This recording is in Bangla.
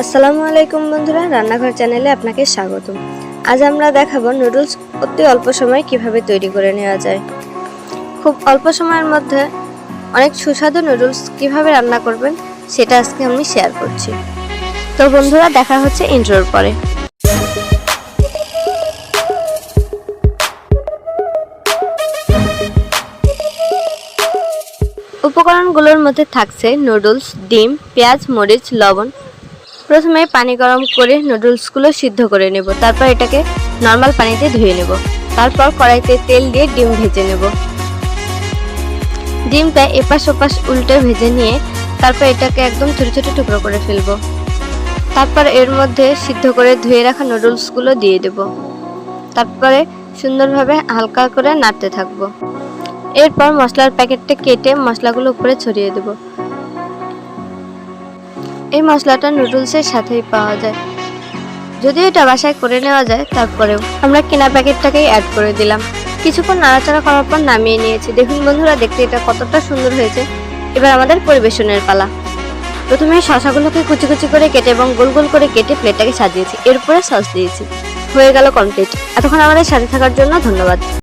আসসালামু আলাইকুম বন্ধুরা, রান্নাঘর চ্যানেলে আপনাকে স্বাগত আজ আমরা দেখাবো নুডলস অতি অল্প সময়ে কীভাবে তৈরি করে নেওয়া যায়। খুব অল্প সময়ের মধ্যে অনেক সুস্বাদু নুডলস কীভাবে রান্না করবেন সেটা আজকে আমি শেয়ার করছি। তো বন্ধুরা, দেখা হচ্ছে ইন্ট্রোর পরে। উপকরণগুলোর মধ্যে থাকছে নুডলস, ডিম, পেঁয়াজ, মরিচ, লবণ প্রথমে পানি গরম করে নুডলসগুলো সিদ্ধ করে নেব। তারপর এটাকে নর্মাল পানিতে ধুয়ে নেব। তারপর কড়াইতে তেল দিয়ে ডিম ভেজে নেব। ডিমটা এপাশ ওপাশ উল্টে ভেজে নিয়ে তারপর এটাকে একদম ছোট ছোট টুকরো করে ফেলব। তারপর এর মধ্যে সিদ্ধ করে ধুয়ে রাখা নুডলসগুলো দিয়ে দেব। তারপরে সুন্দরভাবে হালকা করে নাড়তে থাকব। এরপর মশলার প্যাকেটটা কেটে মশলাগুলো উপরে ছড়িয়ে দেব। এই মশলাটা নুডলসের সাথেই পাওয়া যায়। যদি এটা বাসায় করে নেওয়া যায়, তারপরেও আমরা কেনা প্যাকেটটাকেই অ্যাড করে দিলাম। কিছুক্ষণ নাড়াচাড়া করার পর নামিয়ে নিয়েছি। দেখুন বন্ধুরা, দেখতে এটা কতটা সুন্দর হয়েছে। এবার আমাদের পরিবেশনের পালা। প্রথমে শশাগুলোকে কুচি কুচি করে কেটে এবং গোল গোল করে কেটে প্লেটটাকে সাজিয়েছি। এরপরে সস দিয়েছি। হয়ে গেল কমপ্লিট এতক্ষণ আমাদের সাথে থাকার জন্য ধন্যবাদ।